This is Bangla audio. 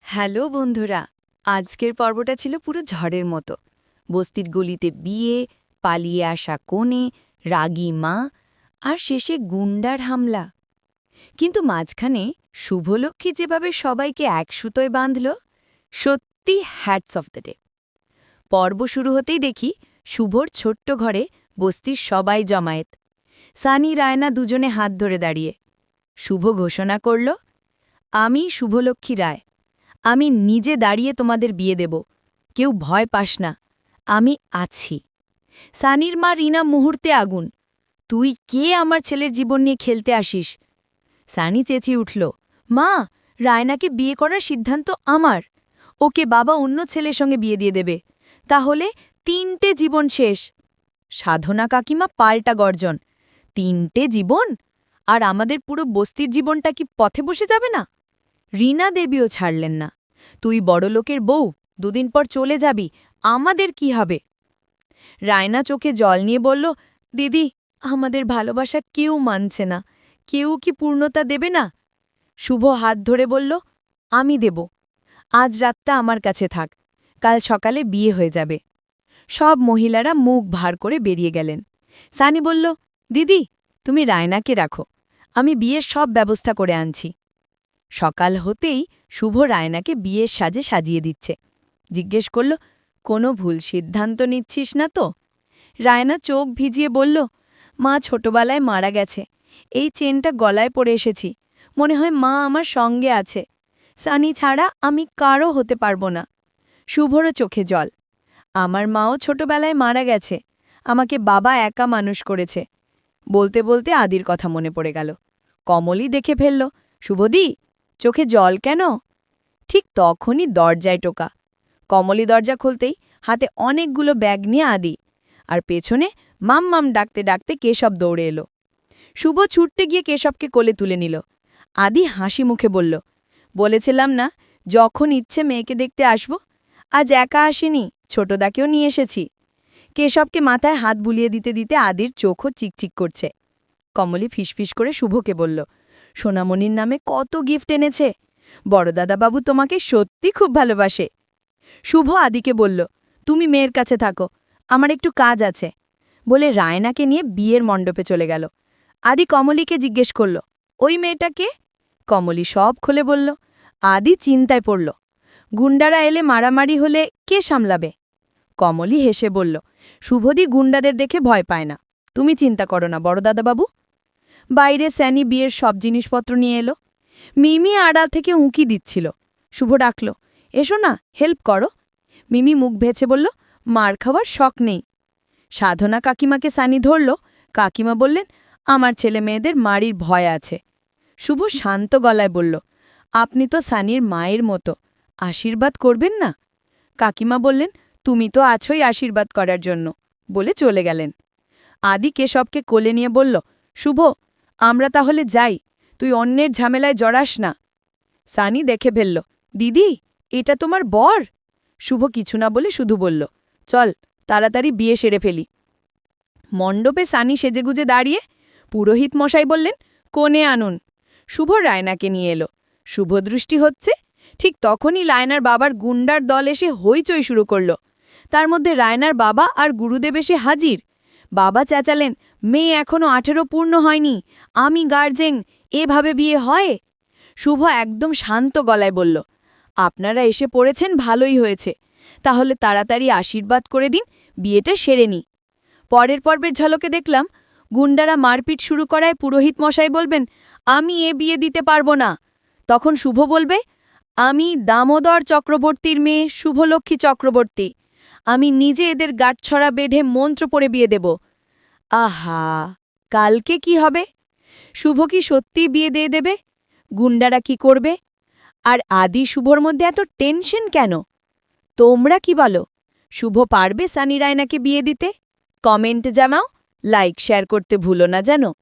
হ্যালো বন্ধুরা, আজকের পর্বটা ছিল পুরো ঝড়ের মতো। বস্তির গলিতে বিয়ে, পালিয়ে আসা কোণে রাগী মা, আর শেষে গুন্ডার হামলা। কিন্তু মাঝখানে শুভলক্ষ্মী যেভাবে সবাইকে এক সুতোয় বাঁধল, সত্যি হ্যাটস অফ দ্য ডে পর্ব শুরু হতেই দেখি শুভর ছোট্ট ঘরে বস্তির সবাই জমায়েত। সানি রায়না দুজনে হাত ধরে দাঁড়িয়ে। শুভ ঘোষণা করল, আমি শুভলক্ষ্মী রায়। আমি নিজে দাঁড়িয়ে তোমাদের বিয়ে দেব। কেউ ভয় পাস না। আমি আছি। সানির মা রিনা মুহূর্তে আগুন। তুই কে আমার ছেলের জীবন নিয়ে খেলতে আসিস? সানি চেঁচিয়ে উঠল, মা, রায়নাকে বিয়ে করার সিদ্ধান্ত আমার। ওকে বাবা অন্য ছেলের সঙ্গে বিয়ে দিয়ে দেবে। তাহলে তিনটে জীবন শেষ। সাধনা কাকিমা পাল্টা গর্জন তিনটে জীবন? আর আমাদের পুরো বস্তির জীবনটা কি পথে বসে যাবে না? রিনা দেবীও ছাড়লেন না। তুই বড়লোকের বউ, দুদিন পর চলে যাবি, আমাদের কি হবে? রায়না চোখে জল নিয়ে বলল, দিদি, আমাদের ভালোবাসা কেউ মানছে না, কেউ কি পূর্ণতা দেবে না? শুভ হাত ধরে বলল, আমি দেব। আজ রাতটা আমার কাছে থাক, কাল সকালে বিয়ে হয়ে যাবে। সব মহিলারা মুখ ভার করে বেরিয়ে গেলেন। সানি বলল দিদি, তুমি রায়নাকে রাখো। আমি বিয়ের সব ব্যবস্থা করে আনছি। সকাল হতেই শুভ রায়নাকে বিয়ের সাজে সাজিয়ে দিচ্ছে। জিজ্ঞেস করল, কোনো ভুল সিদ্ধান্ত নিচ্ছিস না তো? রায়না চোখ ভিজিয়ে বলল, মা ছোটবেলায় মারা গেছে। এই চেনটা গলায় পড়ে এসেছি। মনে হয় মা আমার সঙ্গে আছে। সানি ছাড়া আমি কারও হতে পারব না। শুভরও চোখে জল। আমার মাও ছোটবেলায় মারা গেছে। আমাকে বাবা একা মানুষ করেছে। বলতে বলতে আদির কথা মনে পড়ে গেল। কমলই দেখে ফেলল, শুভদি, চোখে জল কেন? ঠিক তখনই দরজায় টোকা। কমলি দরজা খুলতেই হাতে অনেকগুলো ব্যাগ নিয়ে আদি, আর পেছনে মাম মাম ডাকতে ডাকতে কেশব দৌড়ে এলো। শুভ ছুটতে গিয়ে কেশবকে কোলে তুলে নিল। আদি হাসি মুখে বলল, বলেছিলাম না, যখন ইচ্ছে মেয়েকে দেখতে আসব, আজ একা আসেনি, ছোটদাকেও নিয়ে এসেছি। কেশবকে মাথায় হাত বুলিয়ে দিতে দিতে আদির চোখও চিকচিক করছে। কমলি ফিসফিস করে শুভকে বলল, সোনামণির নামে কত গিফট এনেছে? বড়দাদাবাবু তোমাকে সত্যি খুব ভালোবাসে। শুভ আদিকে বলল, তুমি মেয়ের কাছে থাকো, আমার একটু কাজ আছে। বলে রায়নাকে নিয়ে বিয়ের মণ্ডপে চলে গেল। আদি কমলিকে জিজ্ঞেস করল, ওই মেয়েটাকে কমলি সব খুলে বলল, আদি চিন্তায় পড়ল, গুন্ডারা এলে মারামারি হলে কে সামলাবে? কমলি হেসে বলল শুভদি গুন্ডাদের দেখে ভয় পায় না। তুমি চিন্তা করো না বড়দাদাবাবু বাইরে স্যানি বিয়ের সব জিনিসপত্র নিয়ে এলো। মিমি আড়াল থেকে উঁকি দিচ্ছিল। শুভ ডাকল, এসো না, হেল্প করো। মিমি মুখ ভেছে বলল, মার খাওয়ার শখ নেই। সাধনা কাকিমাকে সানি ধরল। কাকিমা বললেন, আমার ছেলে মেয়েদের মারির ভয় আছে। শুভ শান্ত গলায় বলল, আপনি তো সানির মায়ের মতো। আশীর্বাদ করবেন না? কাকিমা বললেন তুমি তো আছোই আশীর্বাদ করার জন্য, বলে চলে গেলেন। আদি কেশবকে কোলে নিয়ে বলল, শুভ, আমরা তাহলে যাই, তুই অন্যের ঝামেলায় জড়াস না। সানি দেখে ফেলল, দিদি, এটা তোমার বর? শুভ কিছু না বলে শুধু বলল, চল, তাড়াতাড়ি বিয়ে সেরে ফেলি। মণ্ডপে সানি সেজেগুজে দাঁড়িয়ে পুরোহিত মশাই বললেন, কোণে আনুন। শুভ রায়নাকে নিয়ে এলো। শুভদৃষ্টি হচ্ছে, ঠিক তখনই লায়নার বাবার গুন্ডার দল এসে হইচই শুরু করল। তার মধ্যে রায়নার বাবা আর গুরুদেব এসে হাজির। বাবা চেঁচালেন, মেয়ে এখনও আঠেরো পূর্ণ হয়নি, আমি গার্জেন, এভাবে বিয়ে হয়? শুভ একদম শান্ত গলায় বলল, আপনারা এসে পড়েছেন, ভালোই হয়েছে। তাহলে তাড়াতাড়ি আশীর্বাদ করে দিন, বিয়েটা সেরে নি পরের পর্বের ঝলকে দেখলাম, গুন্ডারা মারপিট শুরু করায় পুরোহিত মশাই বলবেন, আমি এ বিয়ে দিতে পারব না। তখন শুভ বলবে, আমি দামোদর চক্রবর্তীর মেয়ে, শুভলক্ষ্মী চক্রবর্তী। আমি নিজে এদের গাঁটছড়া বেঢে মন্ত্র পড়ে বিয়ে দেব। আহা, কালকে কি হবে? শুভ কি সত্যি বিয়ে দিয়ে দেবে? গুন্ডারা কি করবে? আর আদি শুভর মধ্যে এত টেনশন কেন? তোমরা কি বলো? শুভ পারবে সানি রায়নাকে বিয়ে দিতে? কমেন্ট জানাও, লাইক, শেয়ার করতে ভুলো না জানো